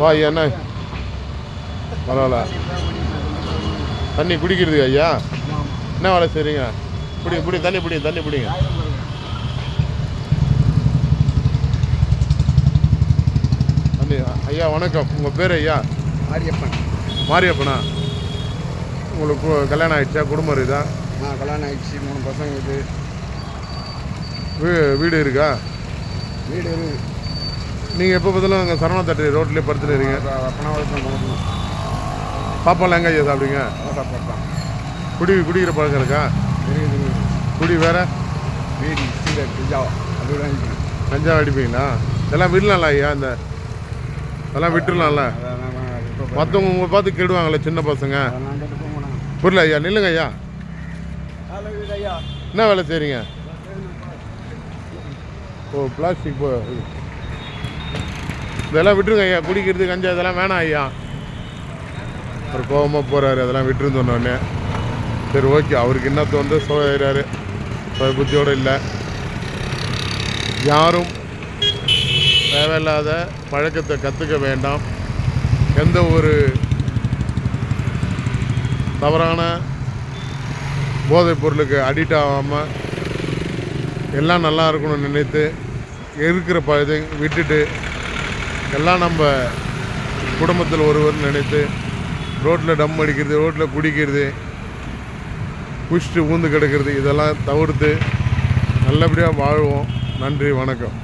வா ஐயா என்ன பரவாயில்ல. தண்ணி குடிக்கிறதுக்கு ஐயா? என்ன வேலை செய்றீங்க? பிடிங்க பிடி தண்ணி பிடிங்க தண்ணி பிடிங்க. தண்ணி ஐயா வணக்கம். உங்கள் பேர் ஐயா? மாரியப்பன். மாரியப்பனா? உங்களுக்கு கல்யாணம் ஆயிடுச்சா? குடும்பம் இருக்குதா? நான் கல்யாணம் ஆயிடுச்சு. மூணு பசங்க இது வீ வீடு இருக்கா? வீடு இருக்குது நீங்கள் எப்போ பார்த்தாலும் அங்கே சரவணா தட்டு ரோட்லேயே படுத்துட்டு இருக்கீங்க. பணவரத்தில் பாப்பாலாம் எங்கே ஐயா சாப்பிடுங்க குடி குடிக்கிற பழக்கம் இருக்கா? குடி வேற? வீடு கஞ்சா அடிப்பீங்களா? இதெல்லாம் விடலாம்ல ஐயா இந்த அதெல்லாம் விட்டுடலாம்ல மற்றவங்க உங்களை பார்த்து கெடுவாங்களே சின்ன பசங்க. புரியல ஐயா நில்லுங்க ஐயா. ஐயா என்ன வேலை செய்கிறீங்க ஓ பிளாஸ்டிக் போ இதெல்லாம் விட்டுருங்க ஐயா. குடிக்கிறது கஞ்சா இதெல்லாம் வேணாம் ஐயா. அவர் கோபமாக போகிறாரு அதெல்லாம் விட்டுருந்து சொன்னோடனே சரி ஓகே. அவருக்கு என்ன தோணுது சோழறாரு புத்தியோடு இல்லை. யாரும் தேவையில்லாத பழக்கத்தை கற்றுக்க வேண்டாம். எந்த ஒரு தவறான போதைப் பொருளுக்கு அடிக்ட் ஆகாமல் எல்லாம் நல்லா இருக்கணும்னு நினைத்து இருக்கிற பழத்தை விட்டுட்டு எல்லாம் நம்ம குடும்பத்தில் ஒருவர் நினைத்து ரோட்டில் டம் அடிக்கிறது ரோட்டில் குடிக்கிறது குடிச்சிட்டு ஊந்து கிடக்கிறது இதெல்லாம் தவிர்த்து நல்லபடியாக வாழ்வோம். நன்றி வணக்கம்.